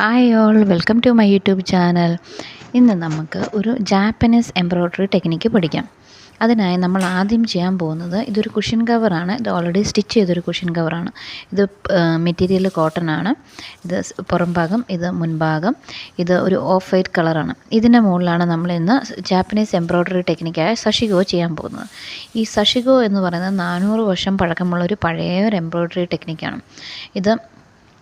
Hi all welcome to my YouTube channel ഇന്ന് നമുക്ക് ഒരു ജാപ്പനീസ് എംബ്രോയ്ഡറി ടെക്നിക്ക് പഠിക്കാം. അതിനായി നമ്മൾ ആദ്യം ചെയ്യാൻ പോകുന്നത് ഇതൊരു കുഷ്യൻ കവറാണ് ഇത് ഓൾറെഡി സ്റ്റിച്ച് ചെയ്തൊരു കുഷ്യൻ കവറാണ് ഇത് മെറ്റീരിയൽ കോട്ടൺ ആണ്. ഇത് പുറം ഭാഗം ഇത് മുൻഭാഗം ഇത് ഒരു ഓഫ് വൈറ്റ് കളറാണ് ഇതിന്റെ മുകളിലാണ് നമ്മൾ ഇന്ന് ജാപ്പനീസ് എംബ്രോയ്ഡറി ടെക്നിക്കായ സഷിഗോ ചെയ്യാൻ പോകുന്നത്. ഈ സഷിഗോ എന്ന് പറയുന്നത് നാനൂറ് വർഷം പഴക്കമുള്ള ഒരു പഴയ ഒരു എംബ്രോയ്ഡറി ടെക്നിക്കാണ് ഇത്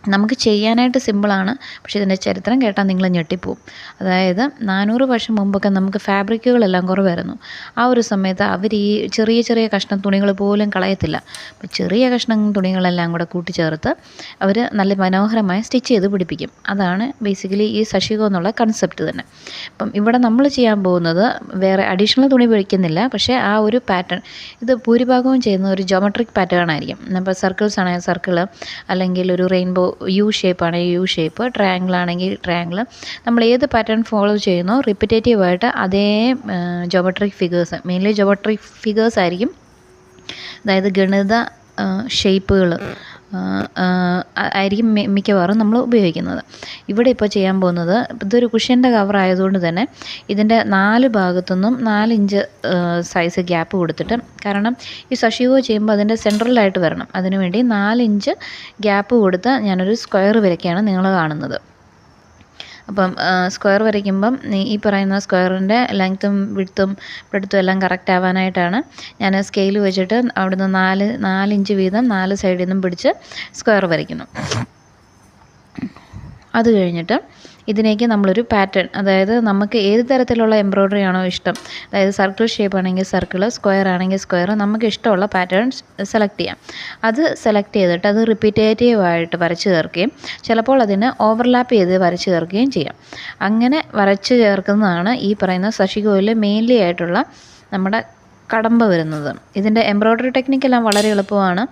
നമുക്ക് ചെയ്യാനായിട്ട് സിമ്പിളാണ്. പക്ഷേ ഇതിന്റെ ചരിത്രം കേട്ടാൽ നിങ്ങൾ ഞെട്ടിപ്പോവും. അതായത് നാനൂറ് വർഷം മുമ്പൊക്കെ നമുക്ക് ഫാബ്രിക്കുകളെല്ലാം കുറവായിരുന്നു. ആ ഒരു സമയത്ത് അവർ ഈ ചെറിയ ചെറിയ കഷ്ണം തുണികൾ പോലും കളയത്തില്ല. അപ്പോൾ ചെറിയ കഷ്ണം തുണികളെല്ലാം കൂടെ കൂട്ടിച്ചേർത്ത് അവർ നല്ല മനോഹരമായി സ്റ്റിച്ച് ചെയ്ത് പിടിപ്പിക്കും. അതാണ് ബേസിക്കലി ഈ സഷികോ എന്നുള്ള കൺസെപ്റ്റ് തന്നെ. അപ്പം ഇവിടെ നമ്മൾ ചെയ്യാൻ പോകുന്നത് വേറെ അഡീഷണൽ തുണി പിടിക്കുന്നില്ല പക്ഷേ ആ ഒരു പാറ്റേൺ ഇത് ഭൂരിഭാഗവും ചെയ്യുന്ന ഒരു ജോമെട്രിക് പാറ്റേൺ ആയിരിക്കും. അപ്പോൾ സർക്കിൾസ് ആണെങ്കിൽ സർക്കിൾ അല്ലെങ്കിൽ ഒരു റെയിൻബോ യു ഷേപ്പാണ് യു ഷേപ്പ് ട്രയാങ്കിൾ ആണെങ്കിൽ ട്രയാങ്കിൾ നമ്മൾ ഏത് പാറ്റേൺ ഫോളോ ചെയ്യുന്നോ റിപ്പിറ്റേറ്റീവായിട്ട് അതേ geometric figures mainly geometric figures ആയിരിക്കും. അതായത് ഗണിത ഷേപ്പുകൾ ആയിരിക്കും മിക്കവാറും നമ്മൾ ഉപയോഗിക്കുന്നത്. ഇവിടെ ഇപ്പോൾ ചെയ്യാൻ പോകുന്നത് ഇതൊരു കുഷ്യന്റെ കവർ ആയതുകൊണ്ട് തന്നെ ഇതിന്റെ നാല് ഭാഗത്തുനിന്നും ഇഞ്ച് സൈസ് ഗ്യാപ്പ് കൊടുത്തിട്ട് കാരണം ഈ സഷിവോ ചെയ്യുമ്പോൾ അതിന്റെ സെൻട്രലായിട്ട് വരണം. അതിനുവേണ്ടി നാലിഞ്ച് ഗ്യാപ്പ് കൊടുത്ത് ഞാനൊരു സ്ക്വയർ വരയ്ക്കാണ് നിങ്ങൾ കാണുന്നത്. അപ്പം സ്ക്വയർ വരയ്ക്കുമ്പം ഈ പറയുന്ന സ്ക്വയറിന്റെ ലെങ്ത്തും വിഡ്ത്തും ബ്രെഡ്ത്തും എല്ലാം കറക്റ്റ് ആവാനായിട്ടാണ് ഞാൻ സ്കെയിൽ വെച്ചിട്ട് അവിടുന്ന് നാല് നാലിഞ്ച് വീതം നാല് സൈഡിൽ നിന്നും പിടിച്ച് സ്ക്വയർ വരയ്ക്കുന്നു. അത് കഴിഞ്ഞിട്ട് ഇതിലേക്ക് നമ്മളൊരു പാറ്റേൺ അതായത് നമുക്ക് ഏത് തരത്തിലുള്ള എംബ്രോയ്ഡറി ആണോ ഇഷ്ടം. അതായത് സർക്കിൾ ഷേപ്പ് ആണെങ്കിൽ സർക്കിൾ സ്ക്വയർ ആണെങ്കിൽ സ്ക്വയർ നമുക്ക് ഇഷ്ടമുള്ള പാറ്റേൺസ് സെലക്ട് ചെയ്യാം. അത് സെലക്ട് ചെയ്തിട്ട് അത് റിപ്പീറ്റേറ്റീവായിട്ട് വരച്ച് ചേർക്കുകയും ചിലപ്പോൾ അതിന് ഓവർലാപ്പ് ചെയ്ത് വരച്ച് ചേർക്കുകയും ചെയ്യാം. അങ്ങനെ വരച്ച് ചേർക്കുന്നതാണ് ഈ പറയുന്ന സശികോയിൽ മെയിൻലി ആയിട്ടുള്ള നമ്മുടെ കടമ്പ വരുന്നത്. ഇതിന്റെ എംബ്രോയ്ഡറി ടെക്നിക്ക് എല്ലാം വളരെ എളുപ്പമാണ്.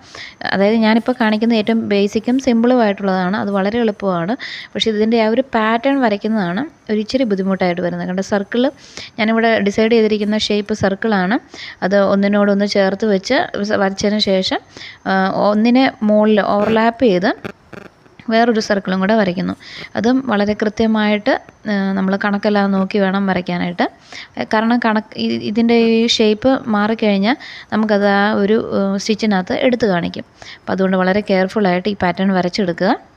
അതായത് ഞാനിപ്പോൾ കാണിക്കുന്ന ഏറ്റവും ബേസിക്കും സിമ്പിളും ആയിട്ടുള്ളതാണ്. അത് വളരെ എളുപ്പമാണ്. പക്ഷേ ഇതിന്റെ ആ ഒരു പാറ്റേൺ വരയ്ക്കുന്നതാണ് ഒരു ഇച്ചിരി ബുദ്ധിമുട്ടായിട്ട് വരുന്നത്. കണ്ട? സർക്കിൾ ഞാനിവിടെ ഡിസൈഡ് ചെയ്തിരിക്കുന്ന ഷേപ്പ് സർക്കിളാണ് അത് ഒന്നിനോടൊന്ന് ചേർത്ത് വെച്ച് വരച്ചതിന് ശേഷം ഒന്നിനെ മുകളിൽ ഓവർലാപ്പ് ചെയ്ത് വേറൊരു സർക്കിളും കൂടെ വരയ്ക്കുന്നു. അതും വളരെ കൃത്യമായിട്ട് നമ്മൾ കണക്കെല്ലാം നോക്കി വേണം വരയ്ക്കാനായിട്ട്. കാരണം കണക്ക് ഇതിന്റെ ഈ ഷേപ്പ് മാറിക്കഴിഞ്ഞാൽ നമുക്കത് ആ ഒരു സ്റ്റിച്ചിനകത്ത് എടുത്ത് കാണിക്കും. അപ്പം അതുകൊണ്ട് വളരെ കെയർഫുള്ളായിട്ട് ഈ പാറ്റേൺ വരച്ചെടുക്കുക.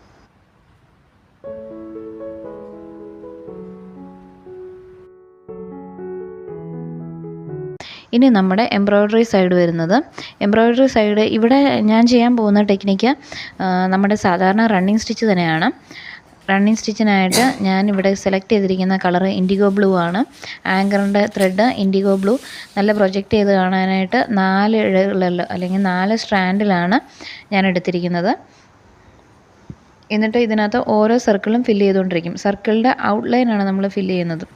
ഇനി നമ്മുടെ എംബ്രോയ്ഡറി സൈഡ് വരുന്നത്. എംബ്രോയ്ഡറി സൈഡ് ഇവിടെ ഞാൻ ചെയ്യാൻ പോകുന്ന ടെക്നിക്ക് നമ്മുടെ സാധാരണ റണ്ണിങ് സ്റ്റിച്ച് തന്നെയാണ്. റണ്ണിങ് സ്റ്റിച്ചിനായിട്ട് ഞാൻ ഇവിടെ സെലക്ട് ചെയ്തിരിക്കുന്ന കളർ ഇൻഡിഗോ ബ്ലൂ ആണ്. ആങ്കറിന്റെ ത്രെഡ് ഇൻഡിഗോ ബ്ലൂ നല്ല പ്രൊജക്റ്റ് ചെയ്ത് കാണാനായിട്ട് നാല് ഇഴകളിൽ അല്ലെങ്കിൽ നാല് സ്ട്രാൻഡിലാണ് ഞാൻ എടുത്തിരിക്കുന്നത്. എന്നിട്ട് ഇതിനകത്ത് ഓരോ സർക്കിളും ഫില്ല് ചെയ്തുകൊണ്ടിരിക്കും. സർക്കിളിന്റെ ഔട്ട്ലൈനാണ് നമ്മൾ ഫില്ല് ചെയ്യുന്നത്.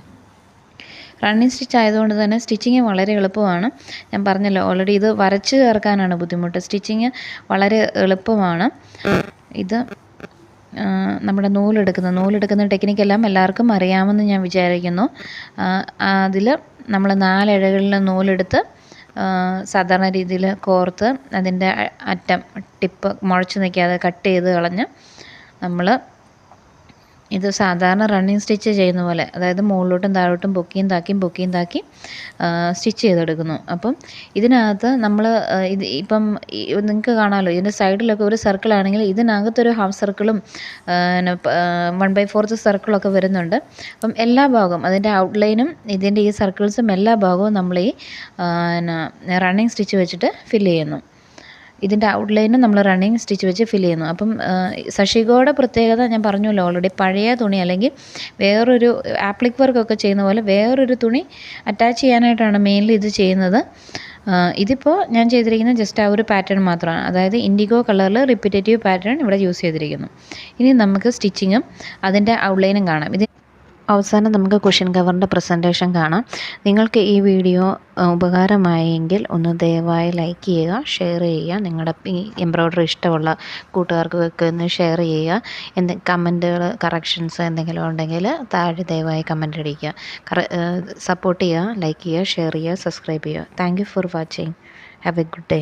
റണ്ണിങ് സ്റ്റിച്ച് ആയതുകൊണ്ട് തന്നെ സ്റ്റിച്ചിങ് വളരെ എളുപ്പമാണ്. ഞാൻ പറഞ്ഞല്ലോ ഓൾറെഡി ഇത് വരച്ച് ചേർക്കാനാണ് ബുദ്ധിമുട്ട്. സ്റ്റിച്ചിങ് വളരെ എളുപ്പമാണ്. ഇത് നമ്മുടെ നൂലെടുക്കുന്ന നൂലെടുക്കുന്ന ടെക്നിക്കെല്ലാം എല്ലാവർക്കും അറിയാമെന്ന് ഞാൻ വിചാരിക്കുന്നു. അതിൽ നമ്മൾ നാലിഴകളിൽ നൂലെടുത്ത് സാധാരണ രീതിയിൽ കോർത്ത് അതിന്റെ അറ്റം ടിപ്പ് മുഴച്ച് നിൽക്കാതെ കട്ട് ചെയ്ത് കളഞ്ഞ് നമ്മൾ ഇത് സാധാരണ റണ്ണിങ് സ്റ്റിച്ച് ചെയ്യുന്ന പോലെ അതായത് മുകളിലോട്ടും താഴോട്ടും പൊക്കിയും താക്കിയും പൊക്കിയും താക്കി സ്റ്റിച്ച് ചെയ്തെടുക്കുന്നു. അപ്പം ഇതിനകത്ത് നമ്മൾ ഇത് ഇപ്പം നിങ്ങൾക്ക് കാണാമല്ലോ ഇതിന്റെ സൈഡിലൊക്കെ ഒരു സർക്കിൾ ആണെങ്കിൽ ഇതിനകത്തൊരു ഹാഫ് സർക്കിളും വൺ ബൈ ഫോർത്ത് സർക്കിളൊക്കെ വരുന്നുണ്ട്. അപ്പം എല്ലാ ഭാഗവും അതിന്റെ ഔട്ട്ലൈനും ഇതിന്റെ ഈ സർക്കിൾസും എല്ലാ ഭാഗവും നമ്മൾ ഈ റണ്ണിങ് സ്റ്റിച്ച് വെച്ചിട്ട് ഫില്ല് ചെയ്യുന്നു. ഇതിന്റെ ഔട്ട്ലൈനും നമ്മൾ റണ്ണിങ് സ്റ്റിച്ച് വെച്ച് ഫിൽ ചെയ്യുന്നു. അപ്പം സഷികോയുടെ പ്രത്യേകത ഞാൻ പറഞ്ഞല്ലോ ഓൾറെഡി പഴയ തുണി അല്ലെങ്കിൽ വേറൊരു ആപ്ലിക് വർക്കൊക്കെ ചെയ്യുന്ന പോലെ വേറൊരു തുണി അറ്റാച്ച് ചെയ്യാനായിട്ടാണ് മെയിൻലി ഇത് ചെയ്യുന്നത്. ഇതിപ്പോൾ ഞാൻ ചെയ്തിരിക്കുന്നത് ജസ്റ്റ് ആ ഒരു പാറ്റേൺ മാത്രമാണ്. അതായത് ഇൻഡിഗോ കളറിൽ റിപ്പീറ്റേറ്റീവ് പാറ്റേൺ ഇവിടെ യൂസ് ചെയ്തിരിക്കുന്നു. ഇനി നമുക്ക് സ്റ്റിച്ചിങ്ങും അതിന്റെ ഔട്ട്ലൈനും കാണാം. ഇത് അവസാനം നമുക്ക് ക്വസ്റ്റ്യൻ കവറിന്റെ പ്രസന്റേഷൻ കാണാം. നിങ്ങൾക്ക് ഈ വീഡിയോ ഉപകാരമായെങ്കിൽ ഒന്ന് ദയവായി ലൈക്ക് ചെയ്യുക ഷെയർ ചെയ്യുക. നിങ്ങളുടെ ഈ എംബ്രോയ്ഡറി ഇഷ്ടമുള്ള കൂട്ടുകാർക്കൊക്കെ ഒന്ന് ഷെയർ ചെയ്യുക. എന്ത് കമന്റുകൾ കറക്ഷൻസ് എന്തെങ്കിലും ഉണ്ടെങ്കിൽ താഴെ ദയവായി കമന്റ് അടിക്കുക. സപ്പോർട്ട് ചെയ്യുക ലൈക്ക് ചെയ്യുക ഷെയർ ചെയ്യുക സബ്സ്ക്രൈബ് ചെയ്യുക. Thank for watching have a good day